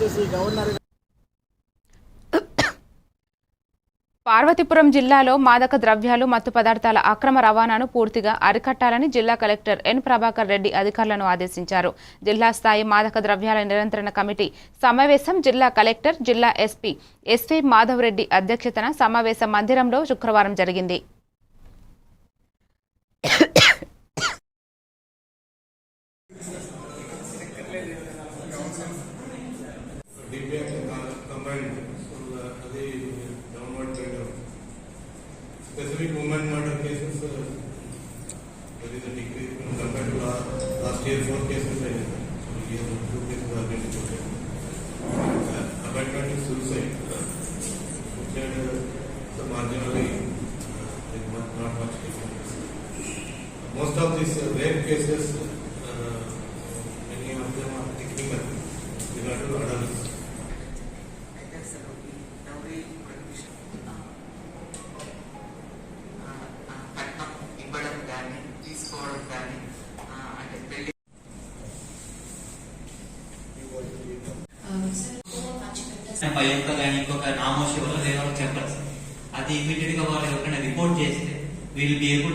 చేసి గవర్నర్ పార్వతీపురం జిల్లాలో మాదక ద్రవ్యాలు మత్తు పదార్థాల అక్రమ రవాణాను పూర్తిగా అరికట్టాలని జిల్లా కలెక్టర్ ఎన్ ప్రభాకర్ రెడ్డి అధికారులను ఆదేశించారు. జిల్లా స్థాయి మాదక ద్రవ్యాల నియంత్రణ కమిటీ సమావేశం జిల్లా కలెక్టర్ జిల్లా ఎస్పీ ఎస్వి మాధవ్ రెడ్డి అధ్యక్షతన సమావేశ మందిరంలో శుక్రవారం జరిగింది. DPI combined, so uh, అది downward trend of specific women murder cases, uh, there is a decrease when compared to last, last year, four cases I did. So here, two cases have been reported. Uh, Abatement is suicide. uh, Suicide, uh, so marginally, uh, not much difference. Most of these uh, rape cases, uh, తీసుకోవడం కానీ అంటే పెళ్ళి మా యొక్క కానీ ఇంకొక నామోషి వల్ల వేరే వాళ్ళకి అది ఇమీడియట్గా వాళ్ళు ఎవరికైనా రిపోర్ట్ చేస్తే వీళ్ళు బి ఏబుల్